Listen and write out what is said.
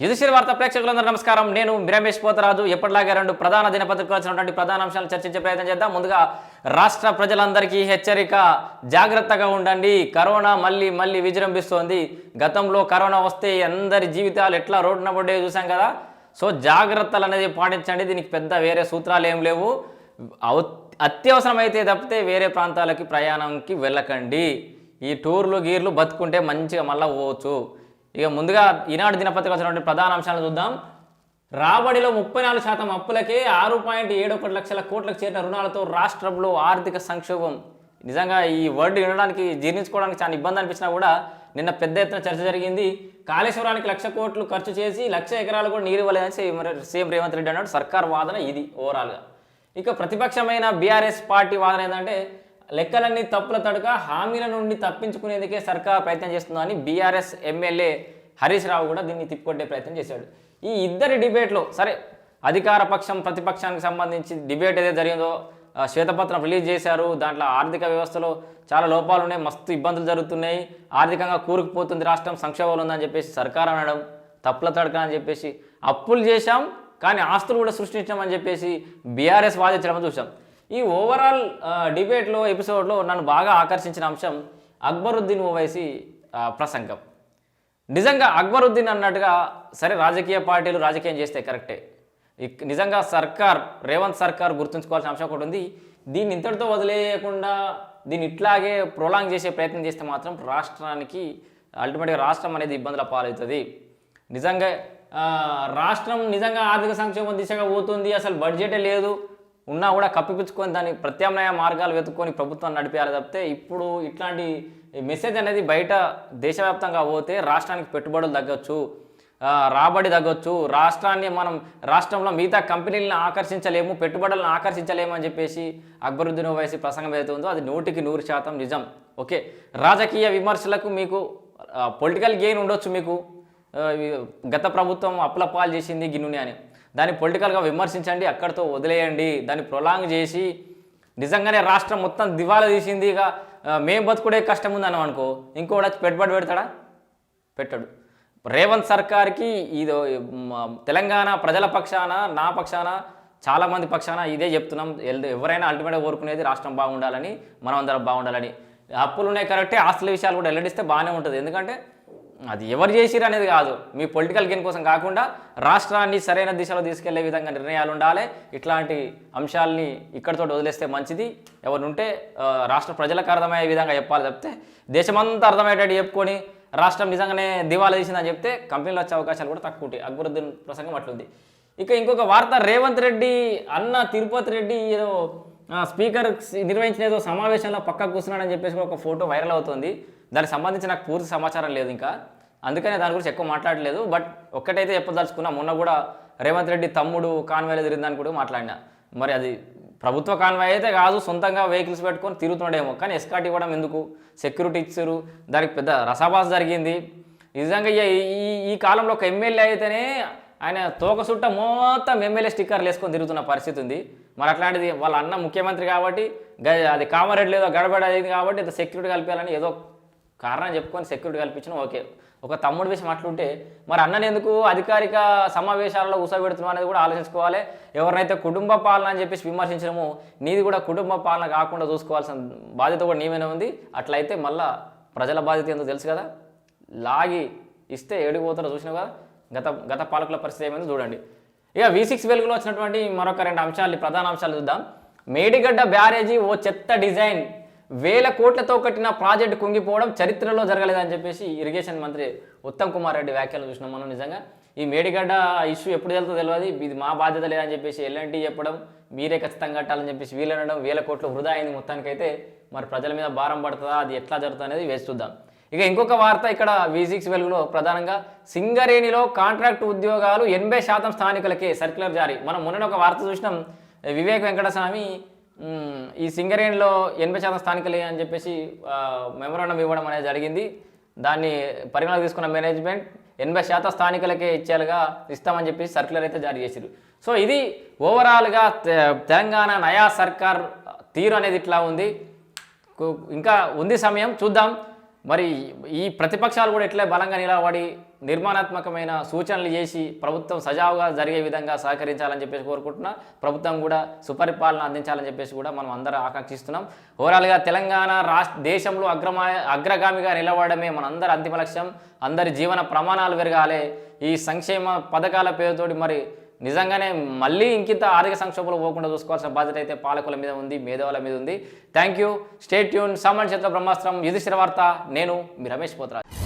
యుధిష్ఠిర వార్త ప్రేక్షకులందరూ నమస్కారం. నేను రమేష్ పోతరాజు. ఎప్పటిలాగే రెండు ప్రధాన దినపత్రికలు వచ్చినటువంటి ప్రధాన అంశాలను చర్చించే ప్రయత్నం చేద్దాం. ముందుగా రాష్ట్ర ప్రజలందరికీ హెచ్చరిక. జాగ్రత్తగా ఉండండి. కరోనా మళ్ళీ మళ్ళీ విజృంభిస్తోంది. గతంలో కరోనా వస్తే అందరి జీవితాలు ఎట్లా రోడ్డున పడ్డే చూసాం కదా. సో జాగ్రత్తలు అనేది పాటించండి. దీనికి పెద్ద వేరే సూత్రాలు ఏం లేవు. అత్యవసరమైతే తప్పితే వేరే ప్రాంతాలకి ప్రయాణంకి వెళ్ళకండి. ఈ టూర్లు గీర్లు బతుకుంటే మంచిగా మళ్ళీ పోవచ్చు. ఇక ముందుగా ఈనాడు దినపత్రిక వచ్చినటువంటి ప్రధాన అంశాలను చూద్దాం. రాబడిలో ముప్పై నాలుగు శాతం అప్పులకే ఆరు పాయింట్ ఏడు ఒకటి లక్షల కోట్లకు చేరిన రుణాలతో రాష్ట్రంలో ఆర్థిక సంక్షోభం. నిజంగా ఈ వర్డ్ వినడానికి జీర్ణించుకోవడానికి చాలా ఇబ్బంది అనిపించినా కూడా నిన్న పెద్ద ఎత్తున చర్చ జరిగింది. కాళేశ్వరానికి లక్ష కోట్లు ఖర్చు చేసి లక్ష ఎకరాలు కూడా నీరు ఇవ్వలేదని సీఎం రేవంత్ రెడ్డి అన్నాడు. సర్కార్ వాదన ఇది ఓవరాల్గా. ఇక ప్రతిపక్షమైన బీఆర్ఎస్ పార్టీ వాదన ఏంటంటే లెక్కలన్నీ తప్పుల తడుక హామీల నుండి తప్పించుకునేందుకే సర్కార్ ప్రయత్నం చేస్తుందని బీఆర్ఎస్ ఎమ్మెల్యే హరీష్ రావు కూడా దీన్ని తిప్పికొట్టే ప్రయత్నం చేశాడు. ఈ ఇద్దరి డిబేట్లో సరే అధికార పక్షం ప్రతిపక్షానికి సంబంధించి డిబేట్ ఏదైతే జరిగిందో శ్వేతపత్రం రిలీజ్ చేశారు. దాంట్లో ఆర్థిక వ్యవస్థలో చాలా లోపాలు ఉన్నాయి మస్తు ఇబ్బందులు జరుగుతున్నాయి. ఆర్థికంగా కూరుకుపోతుంది రాష్ట్రం సంక్షోభంలో ఉందని చెప్పేసి సర్కార్ అనడం తప్పుల తడక అని చెప్పేసి అప్పులు చేశాం కానీ ఆస్తులు కూడా సృష్టించామని చెప్పేసి బీఆర్ఎస్ వాదించడం చూసాం ఈ ఓవరాల్ డిబేట్లో ఎపిసోడ్లో నన్ను బాగా ఆకర్షించిన అంశం అక్బరుద్దీన్ ఓవైసీ ప్రసంగం. నిజంగా అక్బరుద్దీన్ అన్నట్టుగా సరే రాజకీయ పార్టీలు రాజకీయం చేస్తే కరెక్టే. నిజంగా సర్కార్ రేవంత్ సర్కార్ గుర్తుంచుకోవాల్సిన అంశం ఒకటి ఉంది. దీన్ని ఇంతటితో వదిలేయకుండా దీన్ని ఇట్లాగే ప్రొలాంగ్ చేసే ప్రయత్నం చేస్తే మాత్రం రాష్ట్రానికి అల్టిమేట్గా రాష్ట్రం అనేది ఇబ్బందుల పాలవుతుంది. నిజంగా రాష్ట్రం నిజంగా ఆర్థిక సంక్షేమం దిశగా పోతుంది. అసలు బడ్జెటే లేదు. ఉన్నా కూడా కప్పిపుచ్చుకొని దాని ప్రత్యామ్నాయ మార్గాలు వెతుక్కొని ప్రభుత్వం నడిపేయాలి తప్పితే ఇప్పుడు ఇట్లాంటి మెసేజ్ అనేది బయట దేశవ్యాప్తంగా పోతే రాష్ట్రానికి పెట్టుబడులు తగ్గొచ్చు రాబడి తగ్గొచ్చు. రాష్ట్రాన్ని మనం రాష్ట్రంలో మిగతా కంపెనీలను ఆకర్షించలేము పెట్టుబడులను ఆకర్షించలేము అని చెప్పేసి అక్బరుద్దీన్ వయసు ప్రసంగం ఏదైతే ఉందో అది నూటికి నూరు శాతం నిజం. ఓకే? రాజకీయ విమర్శలకు మీకు పొలిటికల్ గెయిన్ ఉండొచ్చు మీకు. గత ప్రభుత్వం అప్పుల పాలు చేసింది గిన్నుని అని. దాన్ని పొలిటికల్గా విమర్శించండి అక్కడితో వదిలేయండి దాన్ని ప్రొలాంగ్ చేసి నిజంగానే రాష్ట్రం మొత్తం దివాలా తీసింది ఇక మేము మేం బతుకుడే కష్టం ఉందని అనుకో ఇంకోటి వచ్చి పెట్టుబడి పెడతాడా? పెట్టాడు. రేవంత్ సర్కార్కి ఇది తెలంగాణ ప్రజల పక్షాన నా పక్షాన చాలామంది పక్షాన ఇదే చెప్తున్నాం. ఎల్- ఎవరైనా అల్టిమేట్గా కోరుకునేది రాష్ట్రం బాగుండాలని మనం అందరం బాగుండాలని. అప్పులు ఉన్నాయి కరెక్టే ఆస్తుల విషయాలు కూడా వెల్లడిస్తే బాగానే ఉంటుంది. ఎందుకంటే అది ఎవరు చేసిరు అనేది కాదు. మీ పొలిటికల్ గెయిన్ కోసం కాకుండా రాష్ట్రాన్ని సరైన దిశలో తీసుకెళ్ళే విధంగా నిర్ణయాలు ఉండాలి. ఇట్లాంటి అంశాలని ఇక్కడితో వదిలేస్తే మంచిది. ఎవరుంటే రాష్ట్ర ప్రజలకు అర్థమయ్యే విధంగా చెప్పాలి చెప్తే దేశమంతా అర్థమయ్యేటట్టు చెప్పుకొని రాష్ట్రం నిజంగానే దివాలా తీసిందని చెప్తే కంపెనీలు వచ్చే అవకాశాలు కూడా తక్కువ ఉంటాయి. అక్బరుద్దీన్ ప్రసంగం అట్లుంది. ఇక ఇంకొక వార్త రేవంత్ రెడ్డి అన్న తిరుపతి రెడ్డి ఏదో స్పీకర్ నిర్వహించిన ఏదో సమావేశంలో పక్కకు కూర్చున్నాడని చెప్పేసి ఒక ఫోటో వైరల్ అవుతుంది. దానికి సంబంధించి నాకు పూర్తి సమాచారం లేదు ఇంకా. అందుకనే దాని గురించి ఎక్కువ మాట్లాడలేదు. బట్ ఒక్కటైతే చెప్పదలుచుకున్నా మొన్న కూడా రేవంత్ రెడ్డి తమ్ముడు కాన్వాయ్లో తిరిగిందని కూడా మాట్లాడినా. మరి అది ప్రభుత్వ కాన్వాయ్ అయితే కాదు సొంతంగా వెహికల్స్ పెట్టుకొని తిరుగుతున్నాడేమో. కానీ ఎస్కాట్ ఇవ్వడం ఎందుకు? సెక్యూరిటీ ఇచ్చారు. దానికి పెద్ద రసాబాస్ జరిగింది. నిజంగా ఈ- ఈ ఈ కాలంలో ఒక ఎమ్మెల్యే అయితేనే ఆయన తోక సుట్ట మొత్తం ఎమ్మెల్యే స్టిక్కర్లు వేసుకొని తిరుగుతున్న పరిస్థితి ఉంది. మరి అట్లాంటిది వాళ్ళ అన్న ముఖ్యమంత్రి కాబట్టి గ- అది కామారెడ్డి లేదో గడబడ అయింది కాబట్టి ఇంత సెక్యూరిటీ కలిపేయాలని ఏదో కారణం చెప్పుకొని సెక్యూరిటీ కల్పించిన ఓకే. ఒక తమ్ముడు విషయం అట్లుంటే మరి అన్నని ఎందుకు అధికారిక సమావేశాలలో కూర్చోబెడుతున్నావు అనేది కూడా ఆలోచించుకోవాలి. ఎవరినైతే కుటుంబ పాలన అని చెప్పేసి విమర్శించడము నీది కూడా కుటుంబ పాలన కాకుండా చూసుకోవాల్సిన బాధ్యత కూడా నీమైనా ఉంది. అట్లయితే మళ్ళా ప్రజల బాధ్యత ఏందో తెలుసు కదా. లాగి ఇస్తే ఏడిపోతారో చూసినావు కదా. గత గత పాలకుల పరిస్థితి ఏమైందో చూడండి. ఇక వి సిక్స్ వెలుగులో వచ్చినటువంటి మరొక రెండు అంశాలు ప్రధాన అంశాలు చూద్దాం. మేడిగడ్డ బ్యారేజీ ఓ చెత్త డిజైన్. వేల కోట్లతో కట్టిన ప్రాజెక్టు కుంగిపోవడం చరిత్రలో జరగలేదని చెప్పేసి ఇరిగేషన్ మంత్రి ఉత్తమ్ కుమార్ రెడ్డి వ్యాఖ్యలు చూసినాం మనం నిజంగా. ఈ మేడిగడ్డ ఇష్యూ ఎప్పుడు వెళ్తుందో తెలియదు. ఇది మా బాధ్యత లేదని చెప్పేసి ఎల్ఎన్టీ చెప్పడం మీరే ఖచ్చితంగా కట్టాలని చెప్పేసి వీలనడం వేల కోట్లు వృధా అయింది మొత్తానికైతే. మరి ప్రజల మీద భారం పడుతుందా? అది ఎట్లా జరుగుతుంది అనేది వేసి చూద్దాం. ఇక ఇంకొక వార్త ఇక్కడ విజిక్స్ వెలుగులో ప్రధానంగా సింగరేణిలో కాంట్రాక్ట్ ఉద్యోగాలు ఎనభై శాతం స్థానికులకే సర్క్యులర్ జారీ. మనం మొన్న ఒక వార్త చూసినాం. వివేక్ వెంకటస్వామి ఈ సింగరేణిలో ఎనభై శాతం స్థానికులే అని చెప్పేసి మెమరాండం ఇవ్వడం అనేది జరిగింది. దాన్ని పరిగణలోకి తీసుకున్న మేనేజ్మెంట్ ఎనభై శాతం స్థానికులకే ఇచ్చేలాగా ఇస్తామని చెప్పేసి సర్క్యులర్ అయితే జారీ చేశారు సో ఇది ఓవరాల్గా తె- తెలంగాణ నయా సర్కార్ తీరు అనేది ఇట్లా ఉంది. ఇంకా ఉంది సమయం. చూద్దాం. మరి ఈ ప్రతిపక్షాలు కూడా ఎట్లా బలంగా నిలబడి నిర్మాణాత్మకమైన సూచనలు చేసి ప్రభుత్వం సజావుగా జరిగే విధంగా సహకరించాలని చెప్పేసి కోరుకుంటున్నా. ప్రభుత్వం కూడా సుపరిపాలన అందించాలని చెప్పేసి కూడా మనం అందరం ఆకాంక్షిస్తున్నాం. ఓవరాల్గా తెలంగాణ రాష్ట్ర దేశంలో అగ్రమా అగ్రగామిగా నిలబడమే మనందరి అంతిమ లక్ష్యం. అందరి జీవన ప్రమాణాలు పెరగాలి ఈ సంక్షేమ పథకాల పేరుతోటి మరి నిజంగానే మళ్ళీ ఇంకింత ఆర్థిక సంక్షోభంలో పోకుండా చూసుకోవాల్సిన బాధ్యత అయితే పాలకుల మీద ఉంది మేధావుల మీద ఉంది. థ్యాంక్ యూ స్టేట్ ట్యూన్ సామాన్య క్షేత్ర బ్రహ్మాస్త్రం. యుధిష్ఠిర వార్త. నేను మీ రమేష్ పోతరాజ్.